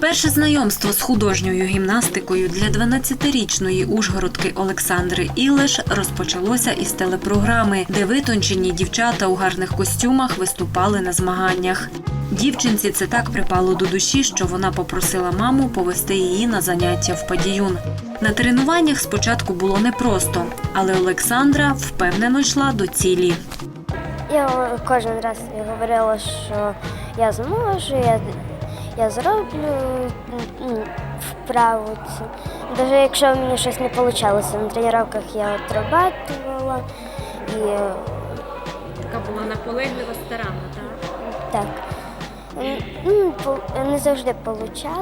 Перше знайомство з художньою гімнастикою для 12-річної ужгородки Олександри Ілеш розпочалося із телепрограми, де витончені дівчата у гарних костюмах виступали на змаганнях. Дівчинці це так припало до душі, що вона попросила маму повести її на заняття в падіюн. На тренуваннях спочатку було непросто, але Олександра впевнено йшла до цілі. Я кожен раз говорила, що я зможу, я, я зроблю вправу. цю. Навіть якщо мені щось не вийшло, на тренуваннях я отрабатувала і е, Така була наполеглива старанна, так? так. По- Не завжди вийшло.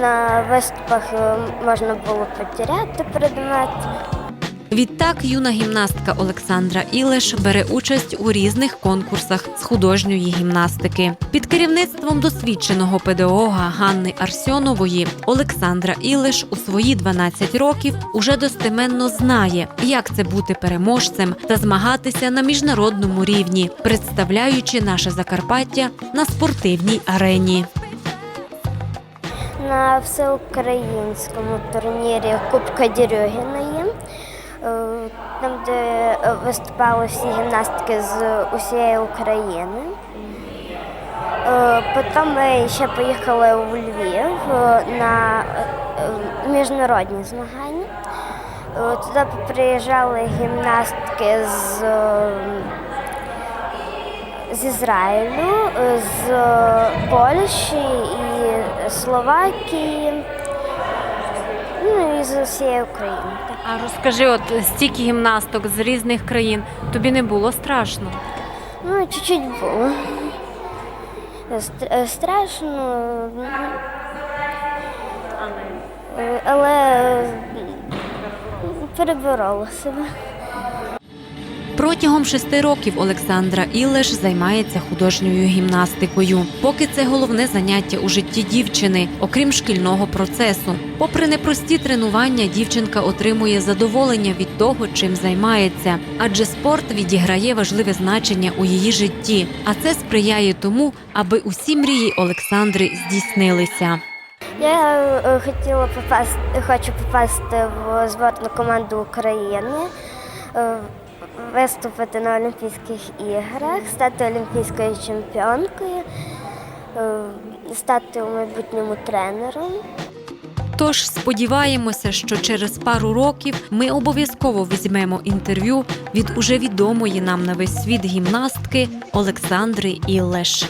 На виступах е, можна було потеряти предмет. Відтак юна гімнастка Олександра Ілеш бере участь у різних конкурсах з художньої гімнастики. Під керівництвом досвідченого педагога Ганни Арсьонової Олександра Ілеш у свої 12 років уже достеменно знає, як це бути переможцем та змагатися на міжнародному рівні, представляючи наше Закарпаття на спортивній арені. на всеукраїнському турнірі Кубка Дерюгіної, е, там, де е, виступали всі гімнастики з усієї України. Е, Потім ми ще поїхали у Львів е, на е, міжнародні змагання. Е, Туди приїжджали гімнастки з е, з Ізраїлю, е, з Польщі і Словакії, ну і з усієї України. так. А розкажи, от стільки гімнасток з різних країн тобі не було страшно? Ну, чуть-чуть було. Ст- Страшно, але переборола себе. Протягом шести років Олександра Ілеш займається художньою гімнастикою. Поки це головне заняття у житті дівчини, окрім шкільного процесу. Попри непрості тренування, дівчинка отримує задоволення від того, чим займається, адже спорт відіграє важливе значення у її житті, а це сприяє тому, аби усі мрії Олександри здійснилися. Я е, хотіла попасти, хочу попасти в збірну команду України, е, виступити на Олімпійських іграх, стати олімпійською чемпіонкою, е, стати у майбутньому тренером. Тож сподіваємося, що через пару років ми обов'язково візьмемо інтерв'ю від уже відомої нам на весь світ гімнастки Олександри Ілеш.